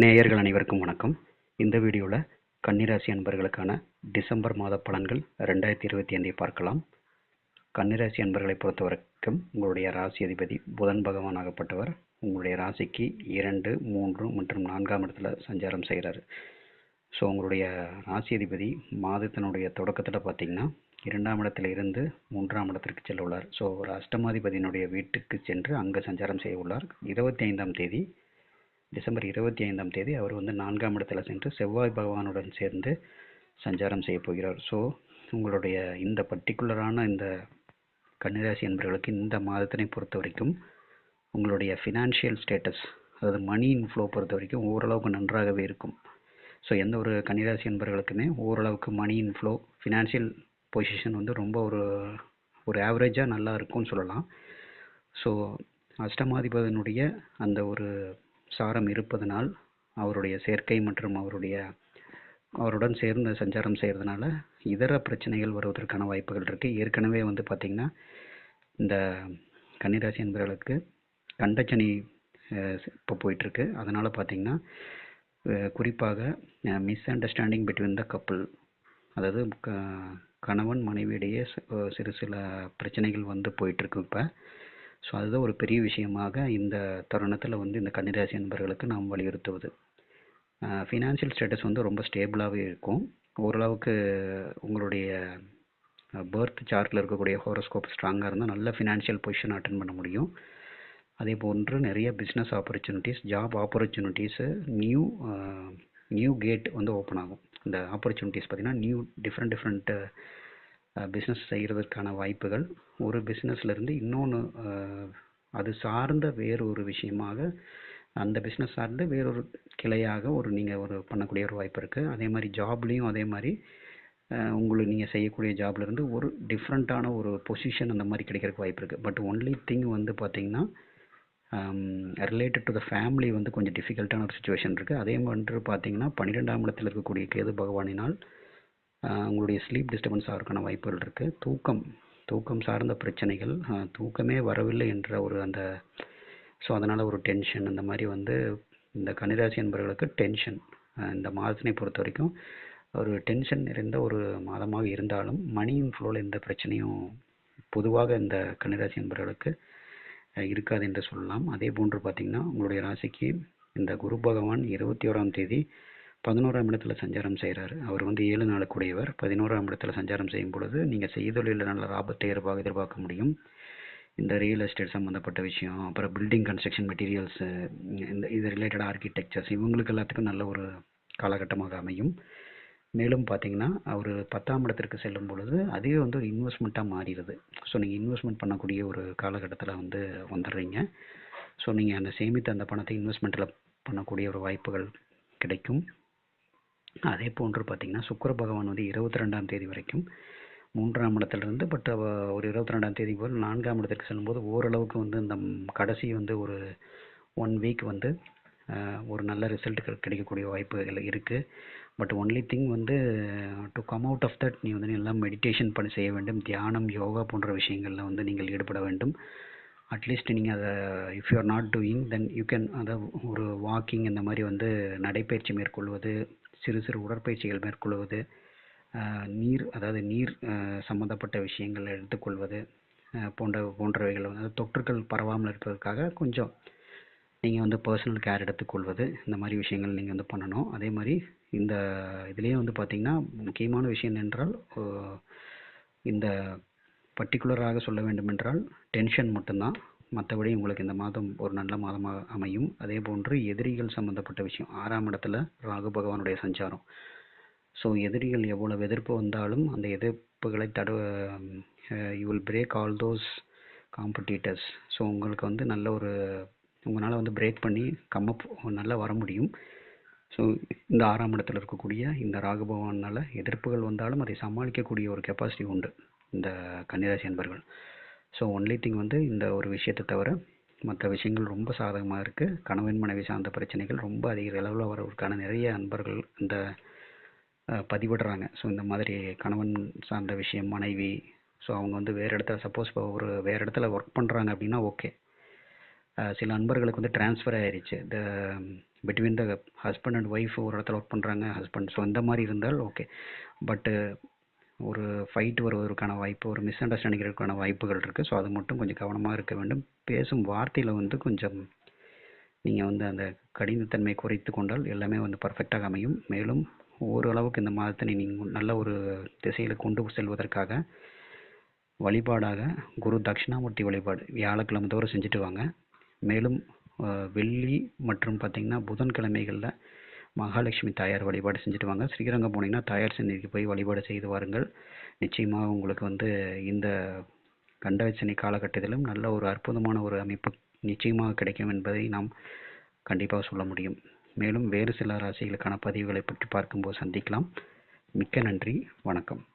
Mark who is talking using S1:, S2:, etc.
S1: நேயர்கள் அனைவருக்கும் வணக்கம். இந்த வீடியோவில் கன்னிராசி அன்பர்களுக்கான டிசம்பர் மாத பலன்கள் ரெண்டாயிரத்தி இருபத்தி ஐந்தை பார்க்கலாம். கன்னிராசி அன்பர்களை பொறுத்த வரைக்கும் உங்களுடைய ராசி அதிபதி புதன் பகவான் ஆகப்பட்டவர். உங்களுடைய ராசிக்கு இரண்டு மூன்று மற்றும் நான்காம் இடத்துல சஞ்சாரம் செய்கிறார். ஸோ உங்களுடைய ராசி அதிபதி மாதத்தினுடைய தொடக்கத்தில் பார்த்தீங்கன்னா இரண்டாம் இடத்துல இருந்து மூன்றாம் இடத்திற்கு செல்ல உள்ளார். ஸோ ஒரு அஷ்டமாதிபதியினுடைய வீட்டுக்கு சென்று அங்கே சஞ்சாரம் செய்ய உள்ளார். இருபத்தி ஐந்தாம் தேதி டிசம்பர் இருபத்தி ஐந்தாம் தேதி அவர் வந்து நான்காம் இடத்துல சென்று செவ்வாய் பகவானுடன் சேர்ந்து சஞ்சாரம் செய்ய போகிறார். ஸோ உங்களுடைய இந்த பர்டிகுலரான இந்த கன்னிராசி என்பவர்களுக்கு இந்த மாதத்தினை பொறுத்த வரைக்கும் உங்களுடைய ஃபினான்ஷியல் ஸ்டேட்டஸ் அதாவது மணி இன்ஃப்ளோ பொறுத்த வரைக்கும் ஓரளவுக்கு நன்றாகவே இருக்கும். ஸோ எந்த ஒரு கன்னிராசி என்பவர்களுக்குமே ஓரளவுக்கு மணி இன்ஃப்ளோ ஃபினான்ஷியல் பொசிஷன் வந்து ரொம்ப ஒரு ஒரு ஆவரேஜாக நல்லா இருக்கும்னு சொல்லலாம். ஸோ அஷ்டமாதிபதினுடைய அந்த ஒரு சாரம் இருப்பதனால் அவருடைய சேர்க்கை மற்றும் அவருடைய அவருடன் சேர்ந்து சஞ்சாரம் செய்கிறதுனால இதர பிரச்சனைகள் வருவதற்கான வாய்ப்புகள் இருக்குது ஏற்கனவே வந்து பார்த்திங்கன்னா இந்த கன்னிராசி என்பவர்களுக்கு கண்டச்சனி இப்போ போயிட்டுருக்கு. அதனால் பார்த்திங்கன்னா குறிப்பாக misunderstanding between the couple அதாவது க கணவன் மனைவியிடையே சிறு சில பிரச்சனைகள் வந்து போயிட்டுருக்கு இப்போ. ஸோ அதுதான் ஒரு பெரிய விஷயமாக இந்த தருணத்தில் வந்து இந்த கன்னிராசி நண்பர்களுக்கு நாம் வலியுறுத்துவது. ஃபினான்ஷியல் ஸ்டேட்டஸ் வந்து ரொம்ப ஸ்டேபிளாகவே இருக்கும். ஓரளவுக்கு உங்களுடைய பர்த் சார்ட்டில் இருக்கக்கூடிய ஹோரோஸ்கோப் ஸ்ட்ராங்காக இருந்தால் நல்ல ஃபினான்ஷியல் பொசிஷன் அட்டன் பண்ண முடியும். அதே போன்று நிறைய business opportunities job opportunities new new gate வந்து ஓப்பன் ஆகும். இந்த ஆப்பர்ச்சுனிட்டிஸ் பார்த்திங்கன்னா நியூ டிஃப்ரெண்ட் டிஃப்ரெண்ட்டு பிஸ்னஸ் செய்கிறதுக்கான வாய்ப்புகள். ஒரு பிஸ்னஸ்லேருந்து இன்னொன்று அது சார்ந்த வேறு ஒரு விஷயமாக அந்த பிஸ்னஸ் சார்ந்து வேறொரு கிளையாக ஒரு நீங்கள் ஒரு பண்ணக்கூடிய ஒரு வாய்ப்பு இருக்குது அதே மாதிரி ஜாப்லேயும் அதே மாதிரி உங்களுக்கு நீங்கள் செய்யக்கூடிய ஜாப்லேருந்து ஒரு டிஃப்ரெண்ட்டான ஒரு பொசிஷன் அந்த மாதிரி கிடைக்கிறதுக்கு வாய்ப்பு இருக்குது பட் ஒன்லி திங் வந்து பார்த்திங்கன்னா ரிலேட்டட் டு த ஃபேமிலி வந்து கொஞ்சம் டிஃபிகல்ட்டான ஒரு சுச்சுவேஷன் இருக்குது அதே மாதிரி பார்த்தீங்கன்னா பன்னிரெண்டாம் இடத்தில் இருக்கக்கூடிய கேது பகவானினால் உங்களுடைய ஸ்லீப் டிஸ்டர்பன்ஸ் ஆகிறதுக்கான வாய்ப்புகள் இருக்குது தூக்கம் தூக்கம் சார்ந்த பிரச்சனைகள் தூக்கமே வரவில்லை என்ற ஒரு அந்த ஸோ அதனால் ஒரு டென்ஷன் அந்த மாதிரி வந்து இந்த கன்னிராசி என்பவர்களுக்கு டென்ஷன் இந்த மாதத்தினை பொறுத்த வரைக்கும் ஒரு டென்ஷன் நிறைந்த ஒரு மாதமாக இருந்தாலும் மணியின் ஃப்ளோவில் எந்த பிரச்சனையும் பொதுவாக இந்த கன்னிராசி என்பவர்களுக்கு இருக்காது என்று சொல்லலாம். அதே போன்று பார்த்திங்கன்னா உங்களுடைய ராசிக்கு இந்த குரு பகவான் இருபத்தி ஓராம் தேதி பதினோராம் இடத்துல சஞ்சாரம் செய்கிறாரு அவர் வந்து ஏழு நாளுக்குடையவர். பதினோராம் இடத்துல சஞ்சாரம் செய்யும் பொழுது நீங்கள் செய்தொழிலில் நல்ல லாபத்தை எதிர்பார்க்க எதிர்பார்க்க முடியும். இந்த ரியல் எஸ்டேட் சம்மந்தப்பட்ட விஷயம் அப்புறம் பில்டிங் கன்ஸ்ட்ரக்ஷன் மெட்டீரியல்ஸு இந்த இது ரிலேட்டட் ஆர்கிடெக்சர்ஸ் இவங்களுக்கு எல்லாத்துக்கும் நல்ல ஒரு காலகட்டமாக அமையும். மேலும் பார்த்தீங்கன்னா அவர் பத்தாம் இடத்திற்கு செல்லும் பொழுது அதுவே வந்து ஒரு இன்வெஸ்ட்மெண்ட்டாக மாறிடுது. ஸோ நீங்கள் இன்வெஸ்ட்மெண்ட் பண்ணக்கூடிய ஒரு காலகட்டத்தில் வந்து வந்துடுறீங்க. ஸோ நீங்கள் அந்த சேமித்த அந்த பணத்தை இன்வெஸ்ட்மெண்ட்டில் பண்ணக்கூடிய ஒரு வாய்ப்புகள் கிடைக்கும். அதே போன்று பார்த்திங்கன்னா சுக்கர பகவான் வந்து இருபத்தி ரெண்டாம் தேதி வரைக்கும் மூன்றாம் இடத்துலேருந்து பட் ஒரு இருபத்தி ரெண்டாம் தேதி போல் நான்காம் இடத்திற்கு செல்லும்போது ஓரளவுக்கு வந்து இந்த கடைசி வந்து ஒரு ஒன் வீக் வந்து ஒரு நல்ல ரிசல்ட் கிடைக்கக்கூடிய வாய்ப்புகள் இருக்குது பட் ஒன்லி திங் வந்து to come out of that நீ வந்து எல்லாம் மெடிடேஷன் பண்ணி செய்ய வேண்டும். தியானம் யோகா போன்ற விஷயங்களில் வந்து நீங்கள் ஈடுபட வேண்டும். அட்லீஸ்ட் நீங்கள் அதை if you are not doing then you can அதை ஒரு வாக்கிங் இந்த மாதிரி வந்து நடைப்பயிற்சி மேற்கொள்வது சிறு சிறு உடற்பயிற்சிகள் மேற்கொள்வது நீர் அதாவது நீர் சம்மந்தப்பட்ட விஷயங்கள் எடுத்துக்கொள்வது போன்ற போன்றவைகள் வந்து தொற்றுக்கள் பரவாமல் இருப்பதற்காக கொஞ்சம் நீங்கள் வந்து பர்சனல் கேர் எடுத்துக்கொள்வது இந்த மாதிரி விஷயங்கள் நீங்கள் வந்து பண்ணணும். அதே மாதிரி இந்த இதுலேயே வந்து பார்த்திங்கன்னா முக்கியமான விஷயம் என்றால் இந்த பர்டிகுலராக சொல்ல வேண்டுமென்றால் டென்ஷன் மட்டும்தான். மற்றபடி உங்களுக்கு இந்த மாதம் ஒரு நல்ல மாதமாக அமையும். அதே போன்று எதிரிகள் சம்மந்தப்பட்ட விஷயம். ஆறாம் இடத்துல ராகு பகவானுடைய சஞ்சாரம். ஸோ எதிரிகள் எவ்வளவு எதிர்ப்பு வந்தாலும் அந்த எதிர்ப்புகளை தடு you will break all those competitors so உங்களுக்கு வந்து நல்ல ஒரு உங்களால் வந்து பிரேக் பண்ணி கம்மப் நல்லா வர முடியும். ஸோ இந்த ஆறாம் இடத்துல இருக்கக்கூடிய இந்த ராகு பகவானால் எதிர்ப்புகள் வந்தாலும் அதை சமாளிக்கக்கூடிய ஒரு கெப்பாசிட்டி உண்டு. இந்த கன்னிராசி என்பர்கள் ஸோ ஒன்லி திங் வந்து இந்த ஒரு விஷயத்தை தவிர மற்ற விஷயங்கள் ரொம்ப சாதகமாக இருக்குது கணவன் மனைவி சார்ந்த பிரச்சனைகள் ரொம்ப அதிக அளவில் வரவதற்கான நிறைய அன்பர்கள் இந்த பதிவிடுறாங்க. ஸோ இந்த மாதிரி கணவன் சார்ந்த விஷயம் மனைவி ஸோ அவங்க வந்து வேறு இடத்துல சப்போஸ் இப்போ ஒரு வேறு இடத்துல ஒர்க் பண்ணுறாங்க அப்படின்னா ஓகே சில நண்பர்களுக்கு வந்து ட்ரான்ஸ்ஃபர் ஆயிடுச்சு the between the husband and wife ஒரு இடத்துல ஒர்க் பண்ணுறாங்க ஹஸ்பண்ட் ஸோ இந்த மாதிரி இருந்தால் ஓகே பட்டு ஒரு ஃபைட் வருவதற்கான வாய்ப்பு ஒரு மிஸ் அண்டர்ஸ்டாண்டிங் இருக்கிறதுக்கான வாய்ப்புகள் இருக்குது ஸோ அது மட்டும் கொஞ்சம் கவனமாக இருக்க வேண்டும். பேசும் வார்த்தையில் வந்து கொஞ்சம் நீங்கள் வந்து அந்த கடினத்தன்மை குறைத்து கொண்டால் எல்லாமே வந்து பர்ஃபெக்டாக அமையும். மேலும் ஓரளவுக்கு இந்த மாதத்தினை நீங்கள் நல்ல ஒரு திசையில் கொண்டு செல்வதற்காக வழிபாடாக குரு தட்சிணாமூர்த்தி வழிபாடு வியாழக்கிழமை தோறும் செஞ்சுட்டு வாங்க. மேலும் வெள்ளி மற்றும் பார்த்திங்கன்னா புதன்கிழமைகளில் மகாலட்சுமி தாயார் வழிபாடு செஞ்சுட்டு வாங்க. ஸ்ரீரங்கம் போனீங்கன்னா தாயார் சந்நிதிக்கு போய் வழிபாடு செய்து வாருங்கள். நிச்சயமாக உங்களுக்கு வந்து இந்த கண்டவச்சனை காலகட்டத்திலும் நல்ல ஒரு அற்புதமான ஒரு அமைப்பு நிச்சயமாக கிடைக்கும் என்பதை நாம் கண்டிப்பாக சொல்ல முடியும். மேலும் வேறு சில ராசிகளுக்கான பதிவுகளை பற்றி பார்க்கும்போது சந்திக்கலாம். மிக்க நன்றி. வணக்கம்.